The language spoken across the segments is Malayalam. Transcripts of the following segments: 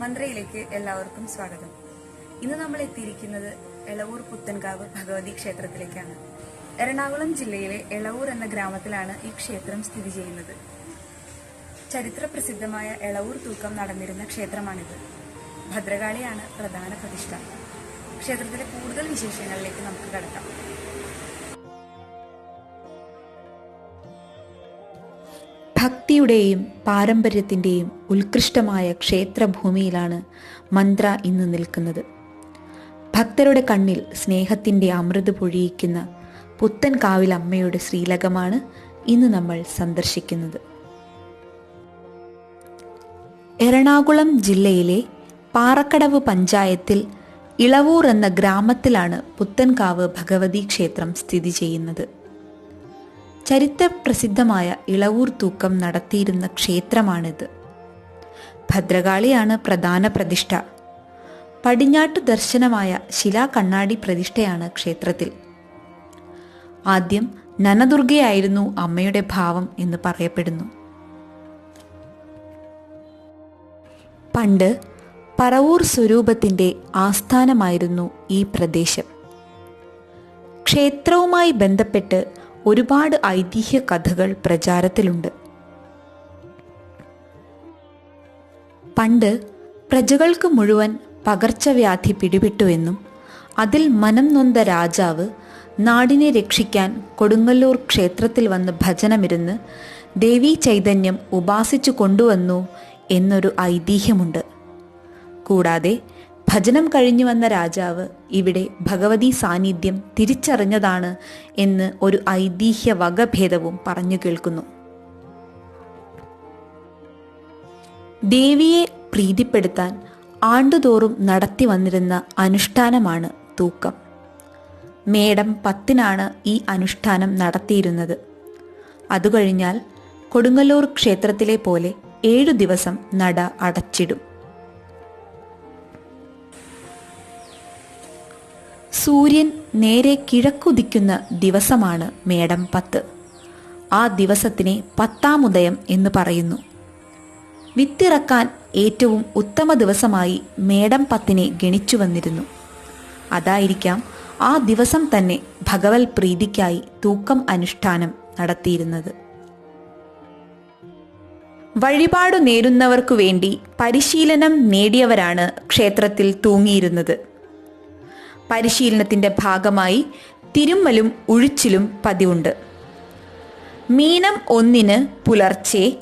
മന്ത്രയിലേക്ക് എല്ലാവർക്കും സ്വാഗതം. ഇന്ന് നമ്മൾ എത്തിയിരിക്കുന്നത് എളവൂർ പുത്തൻകാവ് ഭഗവതി ക്ഷേത്രത്തിലേക്കാണ്. എറണാകുളം ജില്ലയിലെ എളവൂർ എന്ന ഗ്രാമത്തിലാണ് ഈ ക്ഷേത്രം സ്ഥിതി ചെയ്യുന്നത്. ചരിത്ര പ്രസിദ്ധമായ എളവൂർ തൂക്കം നടന്നിരുന്ന ക്ഷേത്രമാണിത്. ഭദ്രകാളിയാണ് പ്രധാന പ്രതിഷ്ഠ. ക്ഷേത്രത്തിലെ കൂടുതൽ വിശേഷങ്ങളിലേക്ക് നമുക്ക് കടക്കാം. ഭക്തിയുടെയും പാരമ്പര്യത്തിന്റെയും ഉത്കൃഷ്ടമായ ക്ഷേത്രഭൂമിയിലാണ് മന്ത്ര ഇന്ന് നിൽക്കുന്നത്. ഭക്തരുടെ കണ്ണിൽ സ്നേഹത്തിന്റെ അമൃത് പൊഴിയിക്കുന്ന പുത്തൻ കാവിലമ്മയുടെ ശ്രീലകമാണ് ഇന്ന് നമ്മൾ സന്ദർശിക്കുന്നത്. എറണാകുളം ജില്ലയിലെ പാറക്കടവ് പഞ്ചായത്തിൽ ഇളവൂർ എന്ന ഗ്രാമത്തിലാണ് പുത്തൻകാവ് ഭഗവതി ക്ഷേത്രം സ്ഥിതി ചെയ്യുന്നത്. ചരിത്രപ്രസിദ്ധമായ ഇളവൂർ തൂക്കം നടത്തിയിരുന്ന ക്ഷേത്രമാണിത്. ഭദ്രകാളിയാണ് പ്രധാന പ്രതിഷ്ഠ. പടിഞ്ഞാട്ട് ദർശനമായ ശിലാ കണ്ണാടി പ്രതിഷ്ഠയാണ് ക്ഷേത്രത്തിൽ. ആദ്യം നനദുർഗയായിരുന്നു അമ്മയുടെ ഭാവം എന്ന് പറയപ്പെടുന്നു. പണ്ട് പറവൂർ സ്വരൂപത്തിന്റെ ആസ്ഥാനമായിരുന്നു ഈ പ്രദേശം. ക്ഷേത്രവുമായി ബന്ധപ്പെട്ട് ഒരുപാട് ഐതിഹ്യ കഥകൾ പ്രചാരത്തിലുണ്ട്. പണ്ട് പ്രജകൾക്ക് മുഴുവൻ പകർച്ചവ്യാധി പിടിപെട്ടുവെന്നും അതിൽ മനം നൊന്ത രാജാവ് നാടിനെ രക്ഷിക്കാൻ കൊടുങ്ങല്ലൂർ ക്ഷേത്രത്തിൽ വന്ന് ഭജനമിരുന്ന് ദേവീ ചൈതന്യം ഉപാസിച്ചു കൊണ്ടുവന്നു എന്നൊരു ഐതിഹ്യമുണ്ട്. കൂടാതെ ഭജനം കഴിഞ്ഞു വന്ന രാജാവ് ഇവിടെ ഭഗവതി സാന്നിധ്യം തിരിച്ചറിഞ്ഞതാണ് എന്ന് ഒരു ഐതിഹ്യ വകഭേദവും പറഞ്ഞു കേൾക്കുന്നു. ദേവിയെ പ്രീതിപ്പെടുത്താൻ ആണ്ടുതോറും നടത്തി വന്നിരുന്ന അനുഷ്ഠാനമാണ് തൂക്കം. മേടം പത്തിനാണ് ഈ അനുഷ്ഠാനം നടത്തിയിരുന്നത്. അതുകഴിഞ്ഞാൽ കൊടുങ്ങല്ലൂർ ക്ഷേത്രത്തിലെ പോലെ ഏഴു ദിവസം നട അടച്ചിടും. സൂര്യൻ നേരെ കിഴക്കുദിക്കുന്ന ദിവസമാണ് മേടം പത്ത്. ആ ദിവസത്തിനെ പത്താം ഉദയം എന്ന് പറയുന്നു. വിത്തിറക്കാൻ ഏറ്റവും ഉത്തമ ദിവസമായി മേടം പത്തിനെ ഗണിച്ചു വന്നിരുന്നു. അതായിരിക്കാം ആ ദിവസം തന്നെ ഭഗവത് പ്രീതിക്കായി തൂക്കം അനുഷ്ഠാനം നടത്തിയിരുന്നത്. വഴിപാടു നേരുന്നവർക്കു വേണ്ടി പരിശീലനം നേടിയവരാണ് ക്ഷേത്രത്തിൽ തൂങ്ങിയിരുന്നത്. പരിശീലനത്തിന്റെ ഭാഗമായി തിരുമ്മലും ഉഴിച്ചിലും പതിവുണ്ട്. മീനം ഒന്നിന് പുലർച്ചെ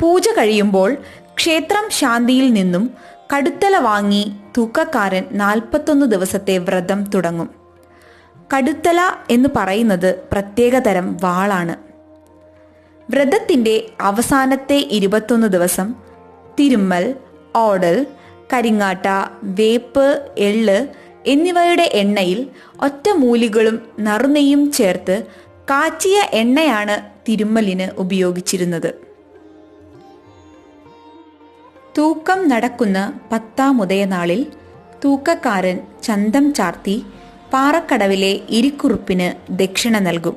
പൂജ കഴിയുമ്പോൾ ക്ഷേത്രം ശാന്തിയിൽ നിന്നും കടുത്തല വാങ്ങി തൂക്കക്കാരൻ നാൽപ്പത്തൊന്ന് ദിവസത്തെ വ്രതം തുടങ്ങും. കടുത്തല എന്ന് പറയുന്നത് പ്രത്യേകതരം വാളാണ്. വ്രതത്തിന്റെ അവസാനത്തെ ഇരുപത്തൊന്ന് ദിവസം തിരുമ്മൽ ഓടൽ കരിങ്ങാട്ട വേപ്പ് എള്ള് എന്നിവയുടെ എണ്ണയിൽ ഒറ്റ മൂലികളും നറുനെയ്യും ചേർത്ത് കാച്ചിയ എണ്ണയാണ് തിരുമ്മലിന് ഉപയോഗിച്ചിരുന്നത്. തൂക്കം നടക്കുന്ന പത്താം ഉദയനാളിൽ തൂക്കക്കാരൻ ചന്തം ചാർത്തി പാറക്കടവിലെ ഇരിക്കുറുപ്പിന് ദക്ഷിണ നൽകും.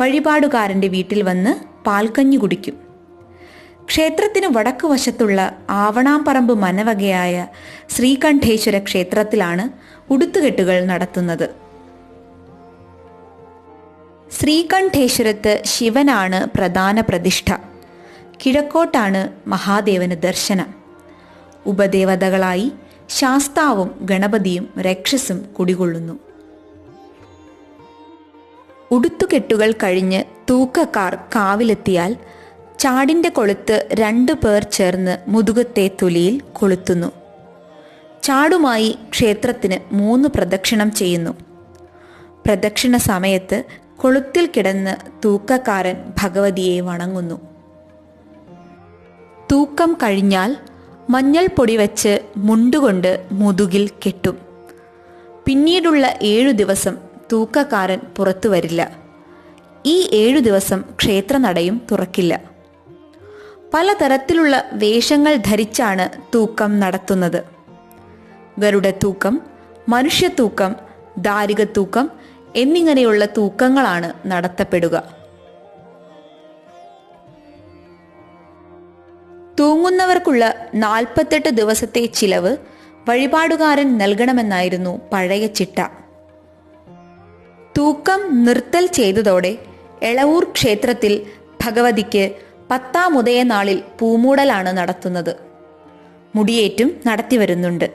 വഴിപാടുകാരന്റെ വീട്ടിൽ വന്ന് പാൽക്കഞ്ഞു കുടിക്കും. ക്ഷേത്രത്തിന് വടക്കു വശത്തുള്ള ആവണാമ്പറമ്പ് മനവകയായ ശ്രീകണ്ഠേശ്വര ക്ഷേത്രത്തിലാണ് ഉടുത്തുകെട്ടുകൾ നടത്തുന്നത്. ശ്രീകണ്ഠേശ്വരത്ത് ശിവനാണ് പ്രധാന പ്രതിഷ്ഠ. കിഴക്കോട്ടാണ് മഹാദേവന് ദർശനം. ഉപദേവതകളായി ശാസ്താവും ഗണപതിയും രക്ഷസും കുടികൊള്ളുന്നു. ഉടുത്തുകെട്ടുകൾ കഴിഞ്ഞ് തൂക്കക്കാർ കാവിലെത്തിയാൽ ചാടിന്റെ കൊളുത്ത് രണ്ടു പേർ ചേർന്ന് മുതുകത്തെ തൊലിയിൽ കൊളുത്തുന്നു. ചാടുമായി ക്ഷേത്രത്തിന് മൂന്ന് പ്രദക്ഷിണം ചെയ്യുന്നു. പ്രദക്ഷിണ സമയത്ത് കൊളുത്തിൽ കിടന്ന് തൂക്കക്കാരൻ ഭഗവതിയെ വണങ്ങുന്നു. തൂക്കം കഴിഞ്ഞാൽ മഞ്ഞൾ പൊടി വെച്ച് മുണ്ടുകൊണ്ട് മുതുകിൽ കെട്ടും. പിന്നീടുള്ള ഏഴു ദിവസം തൂക്കക്കാരൻ പുറത്തു വരില്ല. ഈ ഏഴു ദിവസം ക്ഷേത്രനടയും തുറക്കില്ല. പലതരത്തിലുള്ള വേഷങ്ങൾ ധരിച്ചാണ് തൂക്കം നടത്തുന്നത്. ഗരുഡത്തൂക്കം മനുഷ്യത്തൂക്കം ദാരികത്തൂക്കം എന്നിങ്ങനെയുള്ള തൂക്കങ്ങളാണ് നടത്തപ്പെടുക. തൂങ്ങുന്നവർക്കുള്ള നാൽപ്പത്തെട്ട് ദിവസത്തെ ചിലവ് വഴിപാടുകാരൻ നൽകണമെന്നായിരുന്നു പഴയ ചിട്ട. തൂക്കം നിർത്തൽ ചെയ്തതോടെ എളവൂർ ക്ഷേത്രത്തിൽ ഭഗവതിക്ക് പത്താം ഉദയനാളിൽ പൂമൂടലാണ് നടത്തുന്നത്. മുടിയേറ്റും നടത്തിവരുന്നുണ്ട്.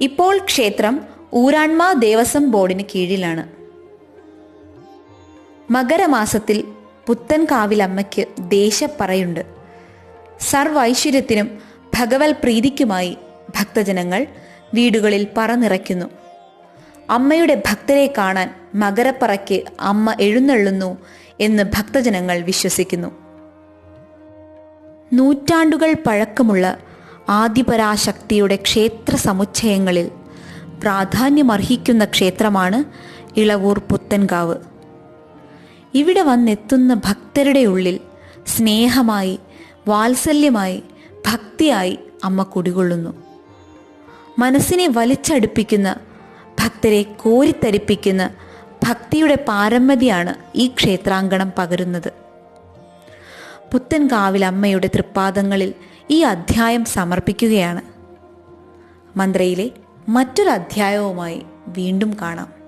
ഇപ്പോൾ ക്ഷേത്രം ഊരാൺമ ദേവസ്വം ബോർഡിന് കീഴിലാണ്. മകരമാസത്തിൽ പുത്തൻകാവിലമ്മയ്ക്ക് ദേശപ്പറയുണ്ട്. സർവൈശ്വര്യത്തിനും ഭഗവത് പ്രീതിക്കുമായി ഭക്തജനങ്ങൾ വീടുകളിൽ പറ നിറയ്ക്കുന്നു അമ്മയുടെ ഭക്തരെ കാണാൻ മകരപ്പറയ്ക്ക് അമ്മ എഴുന്നള്ളുന്നു എന്ന് ഭക്തജനങ്ങൾ വിശ്വസിക്കുന്നു. നൂറ്റാണ്ടുകൾ പഴക്കമുള്ള ആദിപരാശക്തിയുടെ ക്ഷേത്ര സമുച്ചയങ്ങളിൽ പ്രാധാന്യമർഹിക്കുന്ന ക്ഷേത്രമാണ് ഇളവൂർ പുത്തൻകാവ്. ഇവിടെ വന്നെത്തുന്ന ഭക്തരുടെ ഉള്ളിൽ സ്നേഹമായി വാത്സല്യമായി ഭക്തിയായി അമ്മ കുടികൊള്ളുന്നു. മനസ്സിനെ വലിച്ചടുപ്പിക്കുന്ന ഭക്തരെ കോരിത്തരിപ്പിക്കുന്ന ഭക്തിയുടെ പാരമ്യതയാണ് ഈ ക്ഷേത്രാങ്കണം പകരുന്നത്. പുത്തൻകാവിൽ അമ്മയുടെ തൃപ്പാദങ്ങളിൽ ഈ അധ്യായം സമർപ്പിക്കുകയാണ്. മന്ത്രയിലെ മറ്റൊരു അധ്യായവുമായി വീണ്ടും കാണാം.